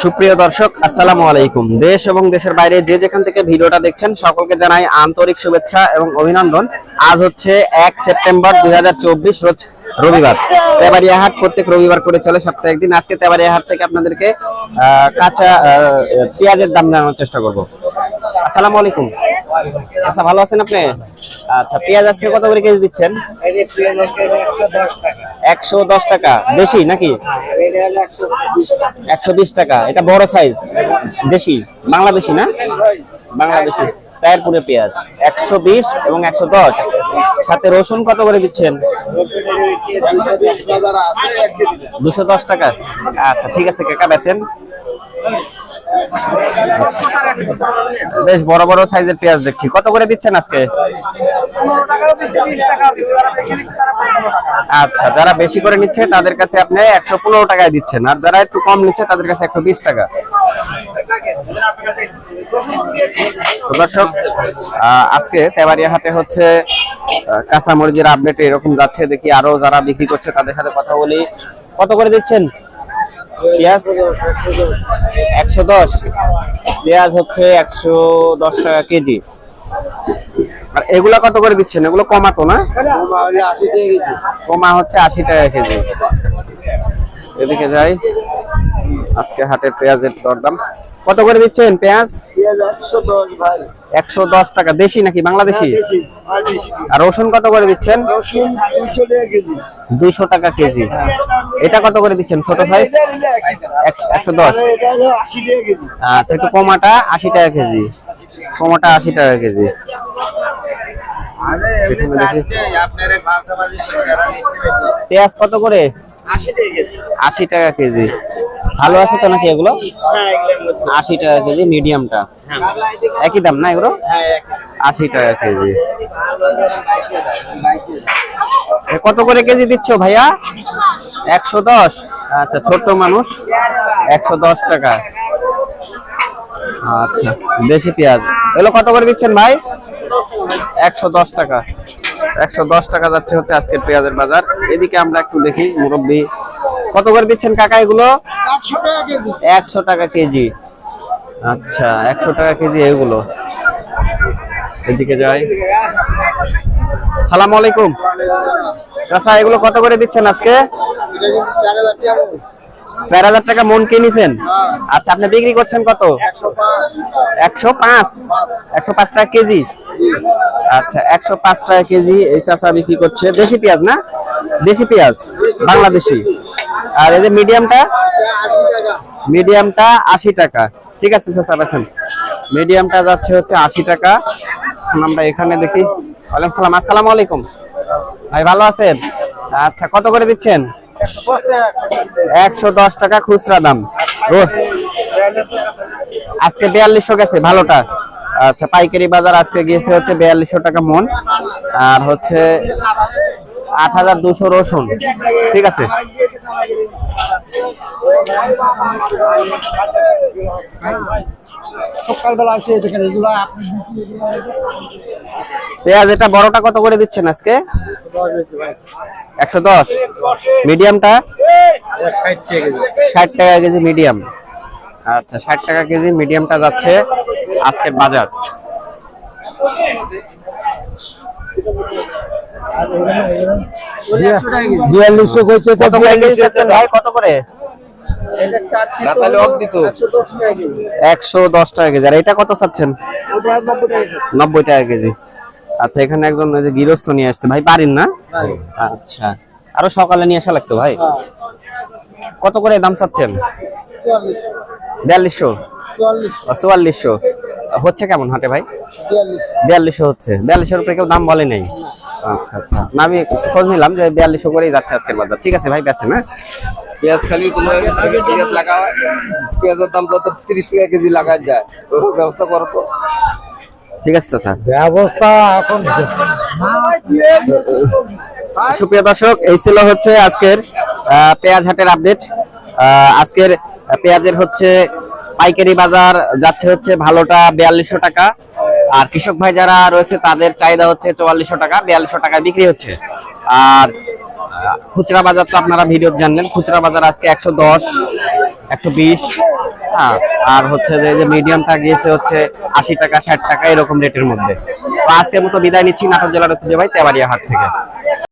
সুপ্রিয় দর্শক আসসালামু আলাইকুম। দেশ এবং দেশের বাইরে যে যেখান থেকে ভিডিওটা দেখছেন সকলকে জানাই আন্তরিক শুভেচ্ছা এবং অভিনন্দন। আজ হচ্ছে এক সেপ্টেম্বর দুই রোজ রবিবার। তেবাড়িয়া হাট প্রত্যেক রবিবার করে চলে সপ্তাহে একদিন। আজকে তেবাড়িয়া হাট থেকে আপনাদেরকে কাঁচা পেঁয়াজের দাম জানানোর চেষ্টা করব। আসসালামু আলাইকুম। আচ্ছা ভালো আছেন আপনি? আচ্ছা পেঁয়াজ আজকে কত করে কেজি দিচ্ছেন? একশো দশ টাকা। বেশি নাকি? একশো বিশ টাকা। এটা বড় সাইজ দেশি? বাংলাদেশি না? বাংলাদেশি। টায়ারপুরে পেঁয়াজ। একশো বিশ এবং একশো দশ। সাথে রসুন কত করে দিচ্ছেন? দুশো দশ টাকা। আচ্ছা ঠিক আছে, কাকা, বেচেন। বেশ বড় বড় সাইজের পেঁয়াজ দেখছি। কত করে দিচ্ছেন আজকে? আচ্ছা যারা বেশি করে নিচ্ছে তাদের কাছে আপনি একশো পনেরো টাকায় দিচ্ছেন আর যারা একটু কম নিচ্ছে তাদের কাছে একশো বিশ টাকা। দর্শক আজকে তেবারিয়া হাটে হচ্ছে আহ, কাঁচামরিচের আপডেট এরকম যাচ্ছে দেখি আরও যারা বিক্রি করছে তাদের সাথে কথা বলি। কত করে দিচ্ছেন? পেঁয়াজ? একশো দশ। পেঁয়াজ হচ্ছে একশো দশ টাকা কেজি। আর এগুলা কত করে দিচ্ছেন? এগুলো কমাতো না? কমা হচ্ছে আশি টাকা কেজি। এদিকে যাই। আজকে হাটের পেঁয়াজের দরদাম। কত করে দিচ্ছেন পেঁয়াজ? একশো দশ টাকা। দেশি নাকি বাংলাদেশি? আর রসুন কত করে দিচ্ছেন? দুইশো টাকা কেজি। এটা কত করে দিচ্ছেন ছোট সাইজ একশো দশ। আচ্ছা একটু কমাটা আশি টাকা কেজি। কমাটা আশি টাকা কেজি। পেঁয়াজ কত করে? আশি টাকা কেজি। ভালো আছে তো নাকি এগুলো? আশি টাকা কেজি মিডিয়ামটা। একই দাম না এগুলো? আশি টাকা কেজি। কত করে কেজি দিচ্ছ ভাইয়া? একশো দশ। আচ্ছা ছোট্ট মানুষ। একশো দশ টাকা। আচ্ছা দেশি পেঁয়াজ। এগুলো কত করে দিচ্ছেন ভাই? একশো দশ টাকা। একশো দশ টাকা যাচ্ছে হচ্ছে আজকের পেঁয়াজের বাজার। এদিকে আমরা একটু দেখি, মুরব্বী, কত করে দিচ্ছেন কাকা এগুলো? একশো টাকা কেজি। আচ্ছা একশো টাকা কেজি এগুলো। এদিকে যাই। সালাম আলাইকুম। চাচা, এগুলো কত করে দিচ্ছেন আজকে? চার হাজার টাকা মন কিনেছেন আচ্ছা আপনি বিক্রি করছেন কত? একশো পাঁচ। একশো পাঁচ টাকা কেজি। আচ্ছা একশো পাঁচ টাকা কেজি এই চাচা বিক্রি করছে। দেশি পেঁয়াজ না? দেশি পেঁয়াজ, বাংলাদেশি। আর এই যে মিডিয়ামটা? মিডিয়ামটা আশি টাকা। ঠিক আছে চাচা বেছেন মিডিয়ামটা যাচ্ছে হচ্ছে আশি টাকা। এখন আমরা এখানে দেখি। ওয়ালাইকুম সালাম, আসসালামু আলাইকুম। ভাই, ভালো আছেন? আচ্ছা কত করে দিচ্ছেন? একশো দশ টাকা খুচরা দাম। আজকে বিয়াল্লিশশো গেছে, ভালোটা। আচ্ছা পাইকারি বাজার আজকে গিয়েছে হচ্ছে বিয়াল্লিশশো টাকা মন আর হচ্ছে আট হাজার দুশো রসুন। ঠিক আছে? সকালবেলা আসে দেখেন এগুলো পেঁয়াজ এটা বড়টা কত করে দিচ্ছেন আজকে? একশো দশ। মিডিয়ামটা? ষাট টাকা কেজি মিডিয়াম। আচ্ছা ষাট টাকা কেজি মিডিয়ামটা যাচ্ছে। আজকের বাজার? বিয়াল্লিশশো করছে কত করে ভাই কত করে? একশো দশ টাকা কেজি। আর এটা কত চাচ্ছেন? নব্বই টাকা কেজি। আচ্ছা এখানে একজন গৃহস্থ নিয়ে আসছে। ভাই পারেন না? আচ্ছা। আরও সকালে নিয়ে আসা লাগতো ভাই? কত করে দাম চাচ্ছেন? বিয়াল্লিশশো? চুয়াল্লিশশো। হচ্ছে কেমন হাটে ভাই? বিয়াল্লিশশো। হচ্ছে। বিয়াল্লিশের উপরে কেউ দাম বলে নাই? আচ্ছা আচ্ছা। না আমি খোঁজ নিলাম যে বিয়াল্লিশশো করেই যাচ্ছে আজকের বাজার। ঠিক আছে ভাই বেছে না পেঁয়াজ খালি তোমার পেঁয়াজ লাগা হয়। পেঁয়াজের দাম তো তিরিশ টাকা কেজি লাগা যায়। ওর ব্যবস্থা করো তো। ঠিক আছে ব্যবস্থা এখন সুপ্রিয় দর্শক এই ছিল হচ্ছে আজকের পেঁয়াজ হাটের আপডেট আজকের পেঁয়াজের হচ্ছে পাইকারি বাজার যাচ্ছে হচ্ছে ভালোটা বিয়াল্লিশশো টাকা। আর কৃষক ভাই যারা রয়েছে, তাদের চাহিদা হচ্ছে চুয়াল্লিশশো টাকা, বিয়াল্লিশশো টাকায় বিক্রি হচ্ছে। আর খুচরা বাজার তো আপনারা ভিডিও জানলেন, খুচরা বাজার আজকে একশো দশ, একশো বিশ হ্যাঁ আর হচ্ছে যে মিডিয়ামটা গিয়েছে হচ্ছে আশি টাকা, ষাট টাকা, এরকম রেটের মধ্যে। আজকের মতো বিদায় নিচ্ছি নাটক জেলার ঐতিহ্যবাহী তেবাড়িয়া হাট থেকে।